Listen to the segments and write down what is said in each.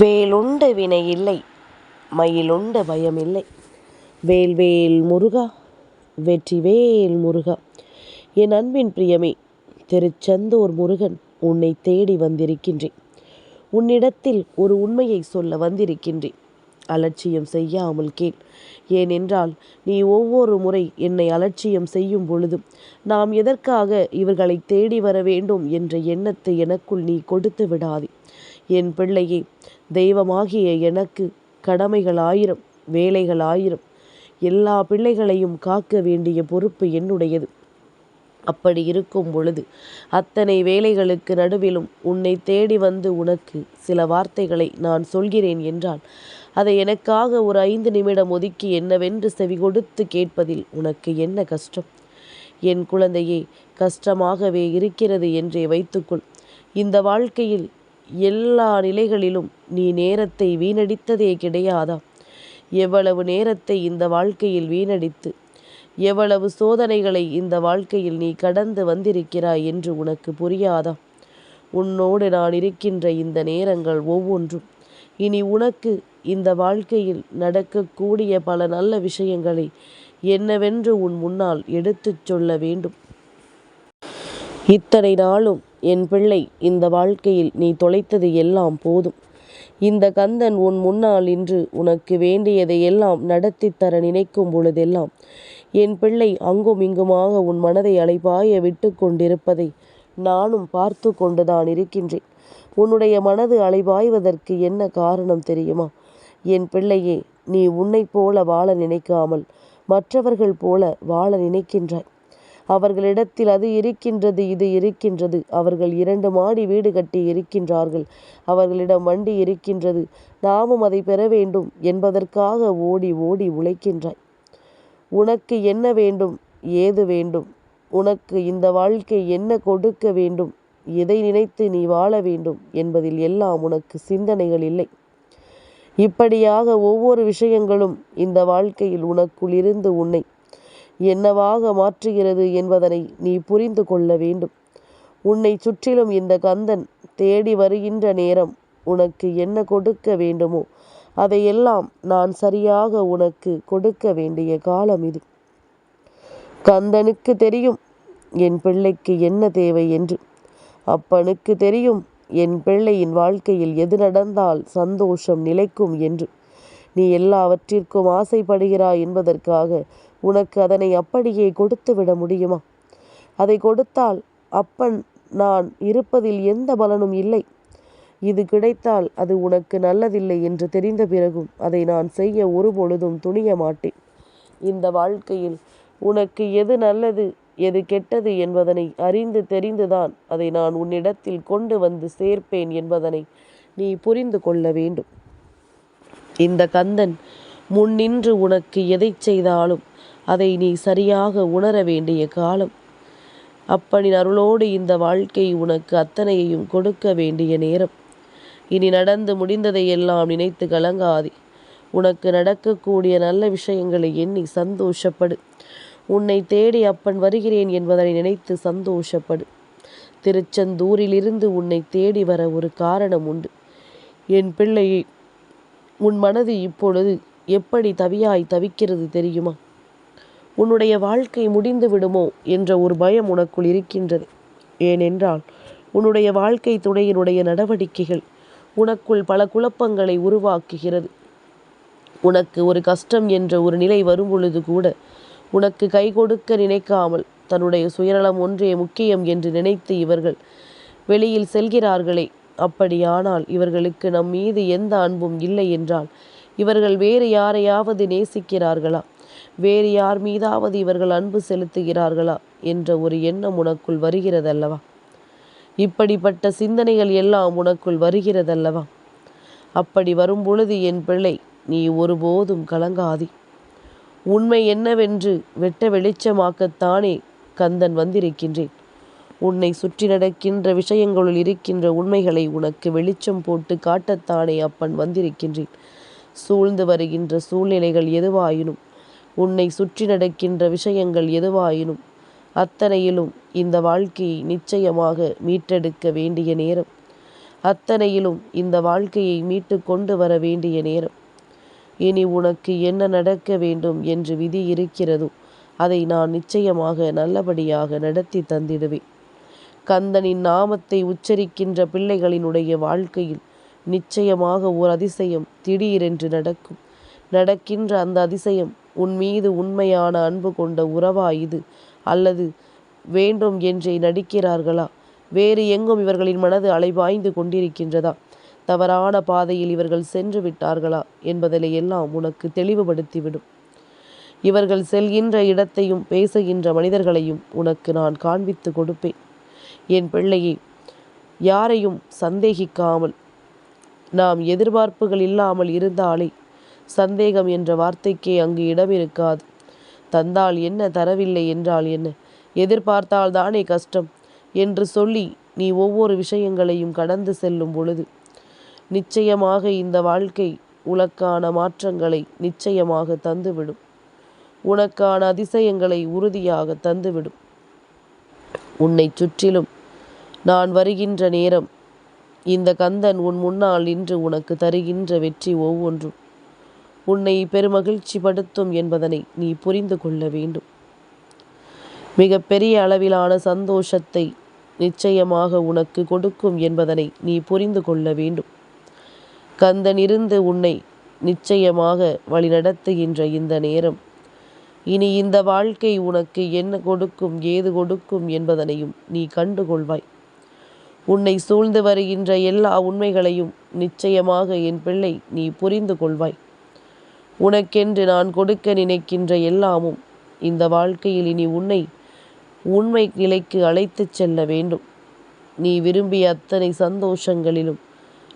வேலுண்டு வினையில்லை மயிலுண்டு இல்லை. வேல்வேல் முருகா வெற்றிவேல் முருகா. என் அன்பின் பிரியமே திருச்செந்தூர் முருகன் உன்னை தேடி வந்திருக்கின்றேன். உன்னிடத்தில் ஒரு உண்மையை சொல்ல வந்திருக்கின்றேன். அலட்சியம் செய்யாமல் கேள். ஏனென்றால் நீ ஒவ்வொரு முறை என்னை அலட்சியம் செய்யும் பொழுதும் நாம் எதற்காக இவர்களை தேடி வர வேண்டும் என்ற எண்ணத்தை எனக்குள் நீ கொடுத்து விடாதே. என் பிள்ளையே தெய்வமாகிய எனக்கு கடமைகள் ஆயிரம் வேலைகள் ஆயிரம் எல்லா பிள்ளைகளையும் காக்க வேண்டிய பொறுப்பு என்னுடையது. அப்படி இருக்கும் பொழுது அத்தனை வேலைகளுக்கு நடுவிலும் உன்னை தேடி வந்து உனக்கு சில வார்த்தைகளை நான் சொல்கிறேன் என்றால் அதை எனக்காக ஒரு ஐந்து நிமிடம் ஒதுக்கி என்னவென்று செவி கொடுத்து கேட்பதில் உனக்கு என்ன கஷ்டம்? என் குழந்தையே கஷ்டமாகவே இருக்கிறது என்றே வைத்துக்கொள். இந்த வாழ்க்கையில் எல்லா நிலைகளிலும் நீ நேரத்தை வீணடித்ததே கிடையாதா? எவ்வளவு நேரத்தை இந்த வாழ்க்கையில் வீணடித்து எவ்வளவு சோதனைகளை இந்த வாழ்க்கையில் நீ கடந்து வந்திருக்கிறாய் என்று உனக்கு புரியாதா? உன்னோடு நான் இருக்கின்ற இந்த நேரங்கள் ஒவ்வொன்றும். இனி உனக்கு இந்த வாழ்க்கையில் நடக்கக்கூடிய பல நல்ல விஷயங்களை என்னவென்று உன் முன்னால் எடுத்துச் சொல்ல வேண்டும். இத்தனை நாளும் என் பிள்ளை இந்த வாழ்க்கையில் நீ தொலைத்தது எல்லாம் போதும். இந்த கந்தன் உன் முன்னால் இன்று உனக்கு வேண்டியதை எல்லாம் நடத்தி தர நினைக்கும் பொழுதெல்லாம் என் பிள்ளை அங்கும் இங்குமாக உன் மனதை அலைபாய விட்டு கொண்டிருப்பதை நானும் பார்த்து கொண்டுதான் இருக்கின்றேன். உன்னுடைய மனது அலைபாய்வதற்கு என்ன காரணம் தெரியுமா? என் பிள்ளையே நீ உன்னைப் போல வாழ நினைக்காமல் மற்றவர்கள் போல வாழ நினைக்கின்றாய். அவர்களிடத்தில் அது இருக்கின்றது இது இருக்கின்றது. அவர்கள் இரண்டு மாடி வீடு கட்டி இருக்கின்றார்கள். அவர்களிடம் வண்டி இருக்கின்றது. நாமும் அதை பெற வேண்டும். என்பதற்காக ஓடி ஓடி உழைக்கின்றாய். உனக்கு என்ன வேண்டும்? ஏது வேண்டும்? உனக்கு இந்த வாழ்க்கை என்ன கொடுக்க வேண்டும்? எதை நினைத்து நீ வாழ வேண்டும்? என்பதில் எல்லாம் உனக்கு சிந்தனைகள் இல்லை. இப்படியாக ஒவ்வொரு விஷயங்களும் இந்த வாழ்க்கையில் உனக்குள் இருந்து உன்னை என்னவாக மாற்றுகிறது என்பதனை நீ புரிந்து கொள்ள வேண்டும். உன்னை சுற்றிலும் இந்த கந்தன் தேடி வருகின்ற நேரம் உனக்கு என்ன கொடுக்க வேண்டுமோ அதையெல்லாம் நான் சரியாக உனக்கு கொடுக்க வேண்டிய காலம் இது. கந்தனுக்கு தெரியும் என் பிள்ளைக்கு என்ன தேவை என்று. அப்பனுக்கு தெரியும் என் பிள்ளையின் வாழ்க்கையில் எது நடந்தால் சந்தோஷம் நிலைக்கும் என்று. நீ எல்லாவற்றிற்கும் ஆசைப்படுகிறாய் என்பதற்காக உனக்கு அதனை அப்படியே கொடுத்து விட முடியுமா? அதை கொடுத்தால் அப்பன் நான் இருப்பதில் எந்த பலனும் இல்லை. இது கிடைத்தால் அது உனக்கு நல்லதில்லை என்று தெரிந்த பிறகும் அதை நான் செய்ய ஒருபொழுதும் துணிய மாட்டேன். இந்த வாழ்க்கையில் உனக்கு எது நல்லது எது கெட்டது என்பதனை அறிந்து தெரிந்துதான் அதை நான் உன்னிடத்தில் கொண்டு வந்து சேர்ப்பேன் என்பதனை நீ புரிந்து கொள்ள வேண்டும். இந்த கந்தன் முன்னின்று உனக்கு எதை செய்தாலும் அதை நீ சரியாக உணர வேண்டிய காலம். அப்படி அருளோடு இந்த வாழ்க்கை உனக்கு அத்தனையையும் கொடுக்க வேண்டிய நேரம். இனி நடந்து முடிந்ததை எல்லாம் நினைத்து கலங்காதே. உனக்கு நடக்கக்கூடிய நல்ல விஷயங்களை எண்ணி சந்தோஷப்படு. உன்னை தேடி அப்பன் வருகிறேன் என்பதனை நினைத்து சந்தோஷப்படு. திருச்செந்தூரிலிருந்து உன்னை தேடி வர ஒரு காரணம் உண்டு. என் பிள்ளையை உன் மனது இப்பொழுது எப்படி தவியாய் தவிக்கிறது தெரியுமா? உன்னுடைய வாழ்க்கை முடிந்து விடுமோ என்ற ஒரு பயம் உனக்குள் இருக்கின்றது. ஏனென்றால் உன்னுடைய வாழ்க்கை துணையினுடைய நடவடிக்கைகள் உனக்குள் பல குழப்பங்களை உருவாக்குகிறது. உனக்கு ஒரு கஷ்டம் என்ற ஒரு நிலை வரும் பொழுது கூட உனக்கு கை கொடுக்க நினைக்காமல் தன்னுடைய சுயநலம் ஒன்றே முக்கியம் என்று நினைத்து இவர்கள் வெளியில் செல்கிறார்களே. அப்படியானால் இவர்களுக்கு நம் மீது எந்த அன்பும் இல்லை என்றால் இவர்கள் வேறு யாரையாவது நேசிக்கிறார்களா? வேறு யார் மீதாவது இவர்கள் அன்பு செலுத்துகிறார்களா என்ற ஒரு எண்ணம் உனக்குள் வருகிறதல்லவா? இப்படிப்பட்ட சிந்தனைகள் எல்லாம் உனக்குள் வருகிறதல்லவா? அப்படி வரும் பொழுது என் பிள்ளை நீ ஒருபோதும் கலங்காதி. உண்மை என்னவென்று வெட்ட வெளிச்சமாக்கத்தானே கந்தன் வந்திருக்கின்றேன். உன்னை சுற்றி நடக்கின்ற விஷயங்களுள் இருக்கின்ற உண்மைகளை உனக்கு வெளிச்சம் போட்டு காட்டத்தானே அப்பன் வந்திருக்கின்றேன். சூழ்ந்து வருகின்ற சூழ்நிலைகள் எதுவாயினும் உன்னை சுற்றி நடக்கின்ற விஷயங்கள் எதுவாயினும் அத்தனையிலும் இந்த வாழ்க்கையை நிச்சயமாக மீட்டெடுக்க வேண்டிய நேரம். அத்தனையிலும் இந்த வாழ்க்கையை மீட்டு கொண்டு வர வேண்டிய நேரம். இனி உனக்கு என்ன நடக்க வேண்டும் என்று விதி இருக்கிறதோ அதை நான் நிச்சயமாக நல்லபடியாக நடத்தி தந்திடுவேன். கந்தனின் நாமத்தை உச்சரிக்கின்ற பிள்ளைகளினுடைய வாழ்க்கையில் நிச்சயமாக ஓர் அதிசயம் திடீரென்று நடக்கும். நடக்கின்ற அந்த அதிசயம் உன் மீது உண்மையான அன்பு கொண்ட உறவா இது? அல்லது வேண்டும் என்றே நடிக்கிறார்களா? வேறு எங்கும் இவர்களின் மனது அலைபாய்ந்து கொண்டிருக்கின்றதா? தவறான பாதையில் இவர்கள் சென்று விட்டார்களா என்பதிலே எல்லாம் உனக்கு தெளிவுபடுத்திவிடும். இவர்கள் செல்கின்ற இடத்தையும் பேசுகின்ற மனிதர்களையும் உனக்கு நான் காண்பித்து கொடுப்பேன். என் பிள்ளையை யாரையும் சந்தேகிக்காமல் நாம் எதிர்பார்ப்புகள் இல்லாமல் இருந்தாலே சந்தேகம் என்ற வார்த்தைக்கே அங்கு இடம் இருக்காது தந்தால் என்ன தரவில்லை என்றால் என்ன? எதிர்பார்த்தால் தானே கஷ்டம்? என்று சொல்லி நீ ஒவ்வொரு விஷயங்களையும் கடந்து செல்லும் பொழுது நிச்சயமாக இந்த வாழ்க்கை உனக்கான மாற்றங்களை நிச்சயமாக தந்துவிடும். உனக்கான அதிசயங்களை உறுதியாக தந்துவிடும். உன்னை சுற்றிலும் நான் வருகின்ற நேரம் இந்த கந்தன் உன் முன்னால் நின்று உனக்கு தருகின்ற வெற்றி ஒவ்வொன்றும். உன்னை பெருமகிழ்ச்சி படுத்தும் என்பதனை நீ புரிந்து கொள்ள வேண்டும். மிக பெரிய அளவிலான சந்தோஷத்தை நிச்சயமாக உனக்கு கொடுக்கும் என்பதனை நீ புரிந்து கொள்ள வேண்டும். கந்தன் இருந்து உன்னை நிச்சயமாக வழிநடத்துகின்ற இந்த நேரம் இனி இந்த வாழ்க்கை உனக்கு என்ன கொடுக்கும் ஏது கொடுக்கும் என்பதனையும் நீ கண்டுகொள்வாய். உன்னை சூழ்ந்து வருகின்ற எல்லா உண்மைகளையும் நிச்சயமாக என் பிள்ளை நீ புரிந்து கொள்வாய். உனக்கென்று நான் கொடுக்க நினைக்கின்ற எல்லாமும் இந்த வாழ்க்கையில் இனி உன்னை உண்மை நிலைக்கு அழைத்துச் செல்ல வேண்டும். நீ விரும்பிய அத்தனை சந்தோஷங்களிலும்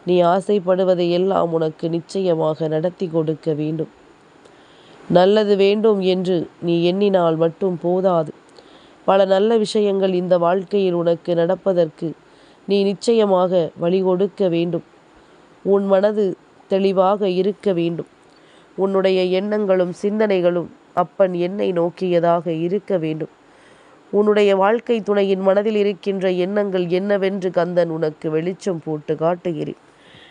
நீ ஆசைப்படுவதை எல்லாம் உனக்கு நிச்சயமாக நடத்தி கொடுக்க வேண்டும். நல்லது வேண்டும் என்று நீ எண்ணினால் மட்டும் போதாது. பல நல்ல விஷயங்கள் இந்த வாழ்க்கையில் உனக்கு நடப்பதற்கு நீ நிச்சயமாக வழி கொடுக்க வேண்டும். உன் மனது தெளிவாக இருக்க வேண்டும். உன்னுடைய எண்ணங்களும் சிந்தனைகளும் அப்பன் என்னை நோக்கியதாக இருக்க வேண்டும். உன்னுடைய வாழ்க்கை துணையின் மனதில் இருக்கின்ற எண்ணங்கள் என்னவென்று கந்தன் உனக்கு வெளிச்சம் போட்டு காட்டுகிறேன்.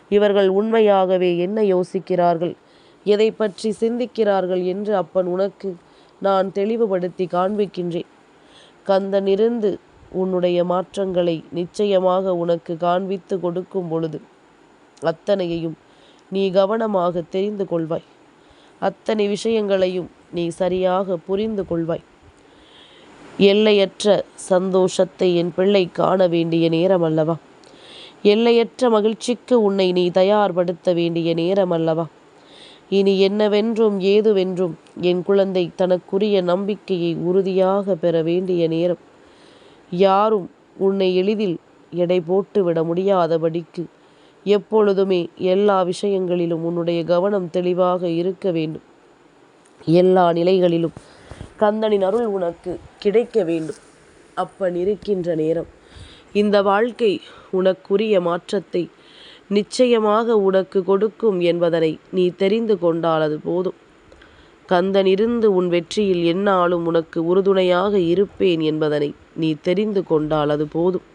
இவர்கள் உண்மையாகவே என்ன யோசிக்கிறார்கள்? எதை பற்றி சிந்திக்கிறார்கள் என்று அப்பன் உனக்கு நான் தெளிவுபடுத்தி காண்பிக்கின்றேன். கந்தனிருந்து உன்னுடைய மாற்றங்களை நிச்சயமாக உனக்கு காண்பித்து கொடுக்கும் பொழுது அத்தனையையும் நீ கவனமாக தெரிந்து கொள்வாய். அத்தனை விஷயங்களையும் நீ சரியாக புரிந்து கொள்வாய். எல்லையற்ற சந்தோஷத்தை என் பிள்ளை காண வேண்டிய நேரம் அல்லவா எல்லையற்ற மகிழ்ச்சிக்கு உன்னை நீ தயார்படுத்த வேண்டிய நேரம் அல்லவா இனி என்னவென்றும் ஏதுவென்றும் என் குழந்தை தனக்குரிய நம்பிக்கையை உறுதியாக பெற வேண்டிய நேரம். யாரும் உன்னை எளிதில் எடை போட்டு விட முடியாதபடிக்கு எப்பொழுதுமே எல்லா விஷயங்களிலும் உன்னுடைய கவனம் தெளிவாக இருக்க வேண்டும். எல்லா நிலைகளிலும் கந்தனின் அருள் உனக்கு கிடைக்க வேண்டும். அப்பன் இருக்கின்ற நேரம் இந்த வாழ்க்கை உனக்குரிய மாற்றத்தை நிச்சயமாக உனக்கு கொடுக்கும் என்பதனை நீ தெரிந்து கொண்டால் அது போதும். கந்தன் இருந்து உன் வெற்றியில் என்னாலும் உனக்கு உறுதுணையாக இருப்பேன் என்பதனை நீ தெரிந்து கொண்டால் அது போதும்.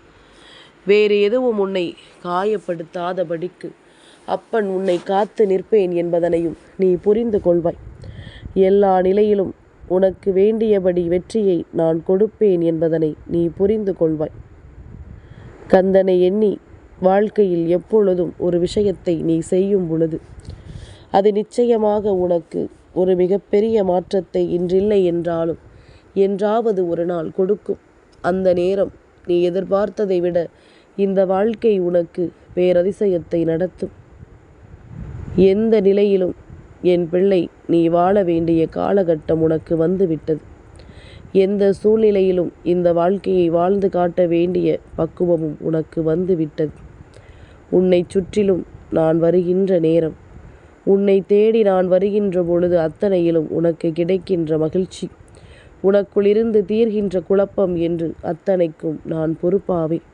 வேறு எதுவும் உன்னை காயப்படுத்தாதபடிக்கு அப்பன் உன்னை காத்து நிற்பேன் என்பதனையும் நீ புரிந்து கொள்வாய். எல்லா நிலையிலும் உனக்கு வேண்டியபடி வெற்றியை நான் கொடுப்பேன் என்பதனை நீ புரிந்து கொள்வாய். கந்தனை எண்ணி வாழ்க்கையில் எப்பொழுதும் ஒரு விஷயத்தை நீ செய்யும் பொழுது அது நிச்சயமாக உனக்கு ஒரு மிகப்பெரிய மாற்றத்தை இன்றில்லை என்றாலும் என்றாவது ஒரு நாள் கொடுக்கும். அந்த நேரம் நீ எதிர்பார்த்ததை விட இந்த வாழ்க்கை உனக்கு பேரதிசயத்தை நடத்தும். எந்த நிலையிலும் என் பிள்ளை நீ வாழ வேண்டிய காலகட்டம் உனக்கு வந்துவிட்டது. எந்த சூழ்நிலையிலும் இந்த வாழ்க்கையை வாழ்ந்து காட்ட வேண்டிய பக்குவமும் உனக்கு வந்துவிட்டது. உன்னை சுற்றிலும் நான் வருகின்ற நேரம் உன்னை தேடி நான் வருகின்ற பொழுது அத்தனையிலும் உனக்கு கிடைக்கின்ற மகிழ்ச்சி. உனக்குள்ளிருந்து தீர்கின்ற குழப்பம் என்று அத்தனைக்கும் நான் பொறுப்பாவேன்.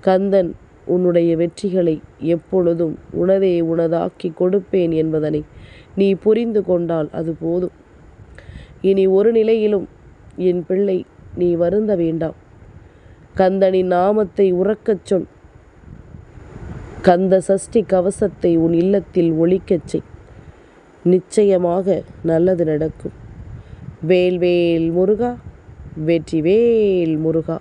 கந்தன் உன்னுடைய வெற்றிகளை எப்பொழுதும் உனதே உனதாக்கி கொடுப்பேன் என்பதனை நீ புரிந்து கொண்டால் அது போதும். இனி ஒரு நிலையிலும் என் பிள்ளை நீ வருந்த வேண்டாம். கந்தனின் நாமத்தை உறக்கச் சொல். கந்த சஷ்டி கவசத்தை உன் இல்லத்தில் ஒழிக்கச் செய். நிச்சயமாக நல்லது நடக்கும். வேல்வேல் முருகா வெற்றி வேல் முருகா.